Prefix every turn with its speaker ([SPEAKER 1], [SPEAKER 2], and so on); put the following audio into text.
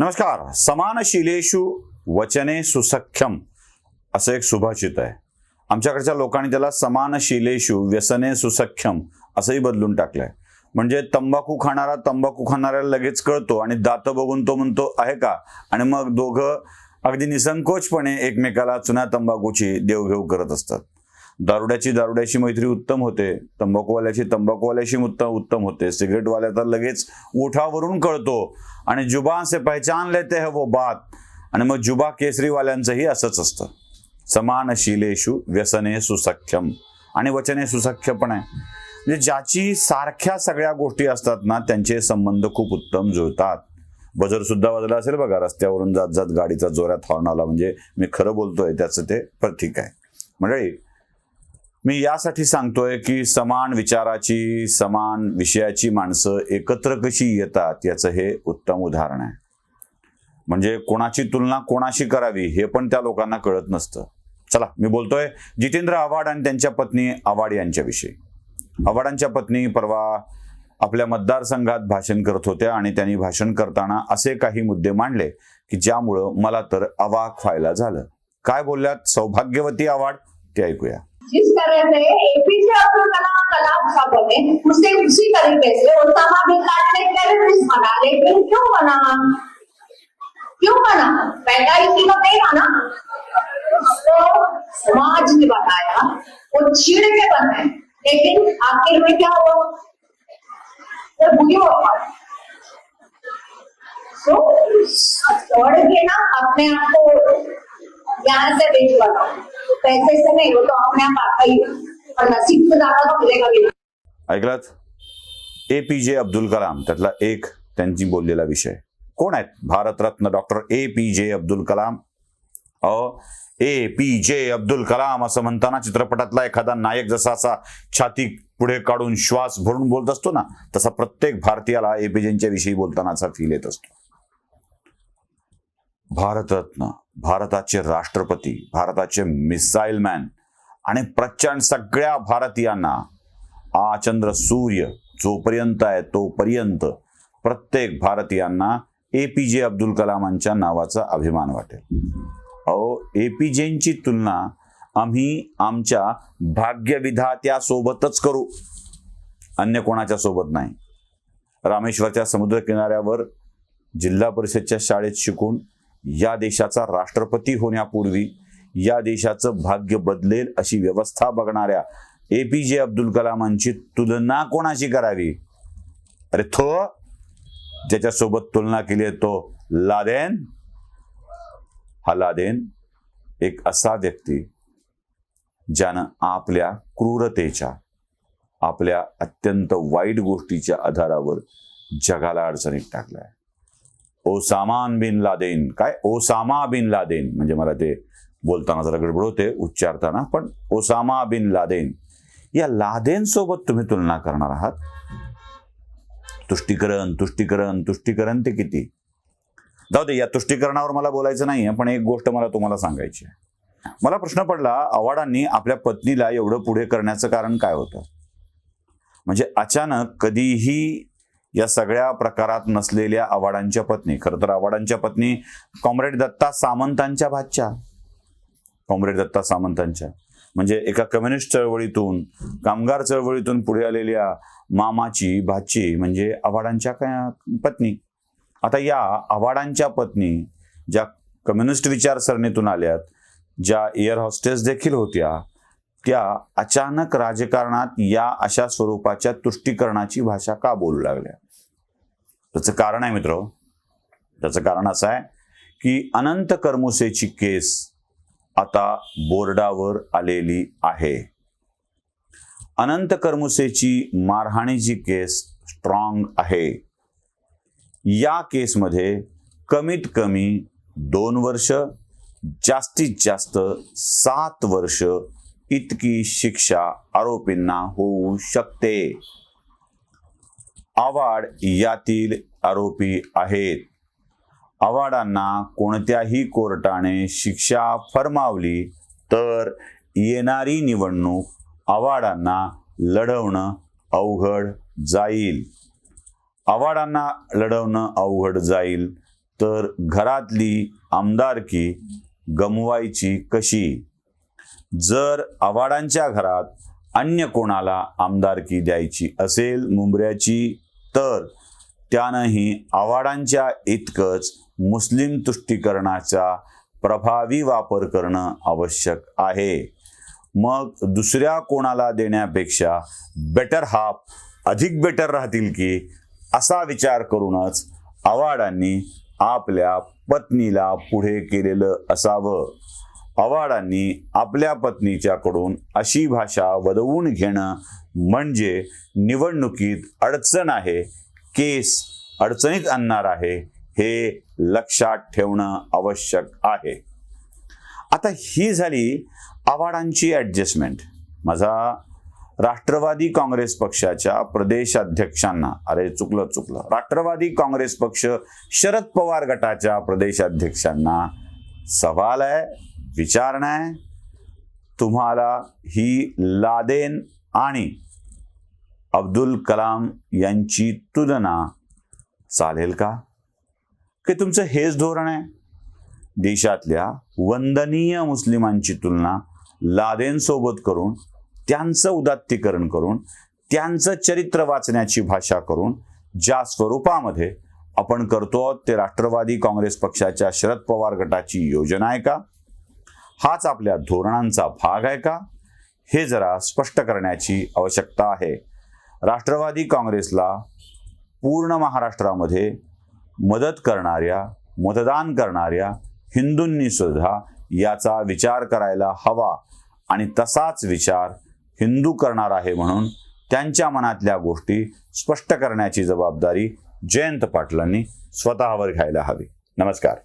[SPEAKER 1] नमस्कार. समानशिलेषु वचने सुसख्यम असं एक सुभाषित आहे. आमच्याकडच्या लोकांनी त्याला समानशिलेषु व्यसने सुसख्यम असंही बदलून टाकलंय. म्हणजे तंबाखू खाणारा तंबाखू खाणाऱ्याला लगेच कळतो आणि दात बघून तो म्हणतो आहे का? आणि मग दोघं अगदी निसंकोचपणे एकमेकाला चुना तंबाखूची देवघेव करत असतात. दारुड्याची दारुड्याची मैत्री उत्तम होते. तंबाखूवाल्याची तंबाखूवाल्याशी उत्तम उत्तम होते. सिगरेटवाल्या तर लगेच उठावरून कळतो. आणि जुबा से पहचान लेते है वो बात. आणि मग जुबा केसरीवाल्यांचंही असंच असतं. समान शिलेशु व्यसने सुसख्यम आणि वचने सुसख्य पण आहे. म्हणजे ज्याची सारख्या सगळ्या गोष्टी असतात ना त्यांचे संबंध खूप उत्तम जुळतात. बजर सुद्धा वाजला असेल बघा रस्त्यावरून जात जात गाडीचा जोरात हॉर्न आला. म्हणजे मी खरं बोलतोय त्याचं ते प्रतीक आहे. मंडळी मी यासाठी सांगतोय की समान विचाराची समान विषयाची माणसं एकत्र कशी येतात याचं हे उत्तम उदाहरण आहे. म्हणजे कोणाची तुलना कोणाशी करावी हे पण त्या लोकांना कळत नसतं. चला मी बोलतोय जितेंद्र आव्हाड आणि त्यांच्या पत्नी आव्हाड यांच्याविषयी. आव्हाडांच्या पत्नी परवा आपल्या मतदारसंघात भाषण करत होत्या आणि त्यांनी भाषण करताना असे काही मुद्दे मांडले की ज्यामुळं मला तर अवाक व्हायला झालं. काय बोलल्यात? सौभाग्यवती आव्हाड? ते ऐकूया.
[SPEAKER 2] जिस तरह से एपीजे अब्दुल कलाम कलाम साहब बने उसे उसी तरीके से ओसामा बिन लादेन एक टेररिस्ट बना लेकिन क्यों बना? क्यों बना? पहला इसी को नहीं बना। तो समाज ने बनाया वो छीड़ के बने लेकिन आखिर में क्या हुआ? वो बुरी हो पाई तो छोड़ के ना अपने आप को ज्ञान से बेच बनाओ पैसे से नहीं वो तो अपने आप आता ही और नसीब से ज्यादा तो मिलेगा भी
[SPEAKER 1] ऐकलात ए पी जे अब्दुल कलाम त्यातला एक त्यांची बोललेला विषय. कोण आहेत? Bharat Ratna doctor A P J Abdul Kalam. A A P J Abdul Kalam असं म्हणताना चित्रपटातला एखादा नायक जसा असा छाती पुढे काढून श्वास भरून बोलत असतो ना तसा प्रत्येक भारतीयाला एपीजेंच्या विषयी बोलतानाचा फील येत असतो. भारतरत्न भारताचे राष्ट्रपती भारताचे मिसाईल मॅन आणि प्रचंड सगळ्या भारतीयांना आ चंद्र सूर्य जोपर्यंत आहे तोपर्यंत प्रत्येक भारतीयांना ए पी जे अब्दुल कलामांच्या नावाचा अभिमान वाटेल. अहो ए पी जेंची तुलना आम्ही आमच्या भाग्यविधात्यासोबतच करू. अन्य कोणाच्या सोबत नाही. रामेश्वरच्या समुद्रकिनाऱ्यावर जिल्हा परिषदच्या शाळेत शिकून या देशाचा राष्ट्रपती होण्यापूर्वी या देशाचं भाग्य बदलेल अशी व्यवस्था बघणाऱ्या ए पी जे अब्दुल कलामांची तुलना कोणाशी करावी? अरे थो ज्याच्यासोबत तुलना केली आहे तो लादेन. हा लादेन एक असा व्यक्ती ज्यानं आपल्या क्रूरतेच्या आपल्या अत्यंत वाईट गोष्टीच्या आधारावर जगाला अडचणीत टाकलाय. ओसामान बिन लादेन. काय? Osama bin Laden. म्हणजे मला ते बोलताना जरा गडबड होते उच्चारताना. पण ओसामा बिन लादेन. या लादेन सोबत तुम्ही तुलना करणार आहात? तुष्टीकरण तुष्टीकरण तुष्टीकरण ते किती? जाऊ दे या तुष्टीकरणावर मला बोलायचं नाही पण एक गोष्ट मला तुम्हाला सांगायची आहे. मला प्रश्न पडला आव्हाडांनी आपल्या पत्नीला एवढं पुढे करण्याचं कारण काय होतं? म्हणजे अचानक कधीही या सगळ्या प्रकारात नसलेल्या आव्हाडांच्या पत्नी. खरं तर आव्हाडांच्या पत्नी कॉम्रेड दत्ता सामंतांच्या भाच्या. कॉम्रेड दत्ता सामंतांच्या. म्हणजे एका कम्युनिस्ट चळवळीतून कामगार चळवळीतून पुढे आलेल्या मामाची भाची म्हणजे आव्हाडांच्या पत्नी. आता या आव्हाडांच्या पत्नी ज्या कम्युनिस्ट विचारसरणीतून आल्यात ज्या एअर हॉस्टेस देखील होत्या त्या अचानक राजकारणात या अशा स्वरूपाच्या तुष्टीकरणाची भाषा का बोलू लागल्या? त्याचं कारण आहे मित्र त्याचं कारण असं आहे की अनंत करमुसेची केस आता बोर्डावर आलेली आहे. अनंत करमुसेची मारहाणीची केस स्ट्रॉंग आहे. या केसमध्ये कमीत कमी दोन वर्ष जास्तीत जास्त सात वर्ष इतकी शिक्षा आरोपींना होऊ शकते. आवाड यातील आरोपी आहेत. आवाडांना कोणत्याही कोर्टाने शिक्षा फरमावली तर येणारी निवडणूक आवाडांना लढवणं अवघड जाईल. आव्हाडांना लढवणं अवघड जाईल तर घरातली आमदारकी गमवायची कशी? जर आव्हाडांच्या घरात अन्य कोणाला आमदारकी द्यायची असेल मुंबऱ्याची तर त्यानंही आव्हाडांच्या इतकंच मुस्लिम तुष्टीकरणाचा प्रभावी वापर करणं आवश्यक आहे. मग दुसऱ्या कोणाला देण्यापेक्षा बेटर हाफ अधिक बेटर राहतील की? असा विचार करूनच आव्हाडांनी आपल्या पत्नीला पुढे केलेलं असावं. आव्हाडांनी आपल्या पत्नीच्याकडून अशी भाषा वदवून घेणं म्हणजे निवडणुकीत अडचण आहे केस अडचणीत आणणार आहे हे लक्षात ठेवणं आवश्यक आहे. आता ही झाली आव्हाडांची ॲडजस्टमेंट माझा राष्ट्रवादी काँग्रेस पक्षाच्या प्रदेशाध्यक्षांना अरे चुकलं चुकलं. राष्ट्रवादी काँग्रेस पक्ष शरद पवार गटाच्या प्रदेशाध्यक्षांना सवाल आहे. विचारणा आहे तुम्हाला ही लादेन आणि अब्दुल कलाम यांची तुलना चालेल का? की तुमचं हेच धोरण आहे? देशातल्या वंदनीय मुस्लिमांची तुलना लादेनसोबत करून त्यांचं उदात्तीकरण करून त्यांचं चरित्र वाचण्याची भाषा करून ज्या स्वरूपामध्ये आपण करतो आहोत ते राष्ट्रवादी काँग्रेस पक्षाच्या शरद पवार गटाची योजना आहे का? हाच आपल्या धोरणांचा भाग आहे का? हे जरा स्पष्ट करण्याची आवश्यकता आहे. राष्ट्रवादी काँग्रेसला पूर्ण महाराष्ट्रामध्ये मदत करणाऱ्या मतदान करणाऱ्या हिंदूंनी सुद्धा याचा विचार करायला हवा आणि तसाच विचार हिंदू करणार आहे म्हणून त्यांच्या मनातल्या गोष्टी स्पष्ट करण्याची जबाबदारी जयंत पाटलांनी स्वतःवर घ्यायला हवी. नमस्कार.